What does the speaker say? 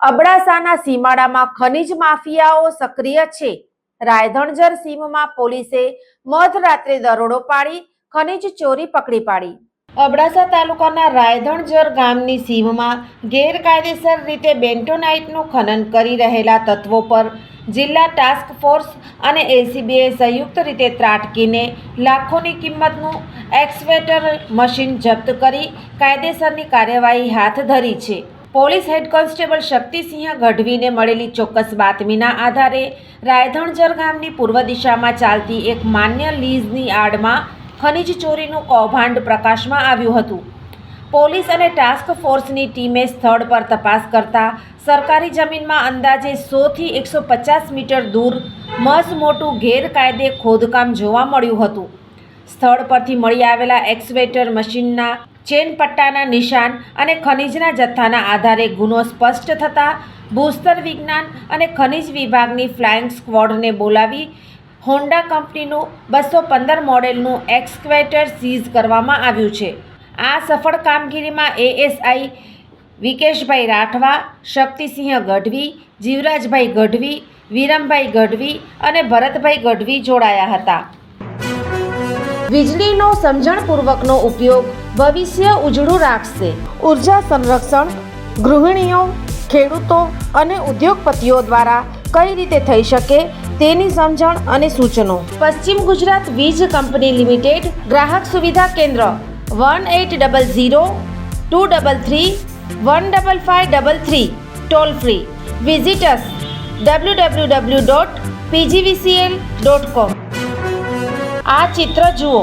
અબડાસાના સીમાડામાં ખનીજ માફિયાઓ સક્રિય છે. રાયધણજર સીમમાં પોલીસે મધરાત્રે દરોડો પાડી, ખનીજ ચોરી પકડી પાડી. અબડાસા તાલુકાના રાયધણજર ગામની સીમમાં ગેરકાયદેસર રીતે બેન્ટોનાઇટનું ખનન કરી રહેલા તત્વો પર જિલ્લા ટાસ્ક ફોર્સ અને એલસીબીએ સંયુક્ત રીતે ત્રાટકીને લાખોની કિંમતનું એક્સવેટર મશીન જપ્ત કરી કાયદેસરની કાર્યવાહી હાથ ધરી છે. પોલીસ હેડ કોન્સ્ટેબલ શક્તિસિંહ ગઢવીને મળેલી ચોક્કસ બાતમીના આધારે રાયધણજર ગામની પૂર્વ દિશામાં ચાલતી એક માન્ય લીઝની આડમાં ખનીજ ચોરીનું કૌભાંડ પ્રકાશમાં આવ્યું હતું. પોલીસ અને ટાસ્ક ફોર્સની ટીમે સ્થળ પર તપાસ કરતા સરકારી જમીનમાં અંદાજે સોથી એકસો પચાસ મીટર દૂર મસ મોટું ગેરકાયદે ખોદકામ જોવા મળ્યું હતું. સ્થળ પરથી મળી આવેલા એક્સવેટર મશીનના ચેન પટ્ટાના નિશાન અને ખનિજના જથ્થાના આધારે ગુનો સ્પષ્ટ થતાં ભૂસ્તર વિજ્ઞાન અને ખનિજ વિભાગની ફ્લાઇંગ સ્ક્વોડને બોલાવી હોન્ડા કંપનીનું બસો પંદર મોડેલનું એક્સક્વેટર સીઝ કરવામાં આવ્યું છે. આ સફળ કામગીરીમાં એએસઆઈ વિકેશભાઈ રાઠવા, શક્તિસિંહ ગઢવી, જીવરાજભાઈ ગઢવી, વિરમભાઈ ગઢવી અને ભરતભાઈ ગઢવી જોડાયા હતા. વીજળીનો સમજણપૂર્વકનો ઉપયોગ ભવિષ્ય ઉજળું રાખશે. ઊર્જા સંરક્ષણ, ગૃહિણીઓ, ખેડૂતો અને ઉદ્યોગપતિઓ દ્વારા કઈ રીતે થઈ શકે તેની સમજણ અને સૂચનો. પશ્ચિમ ગુજરાત વીજ કંપની લિમિટેડ ગ્રાહક સુવિધા કેન્દ્ર one eight double zero two double three one double five double three toll free. Visitors W W W dot PGVCL dot com. આ ચિત્ર જુઓ.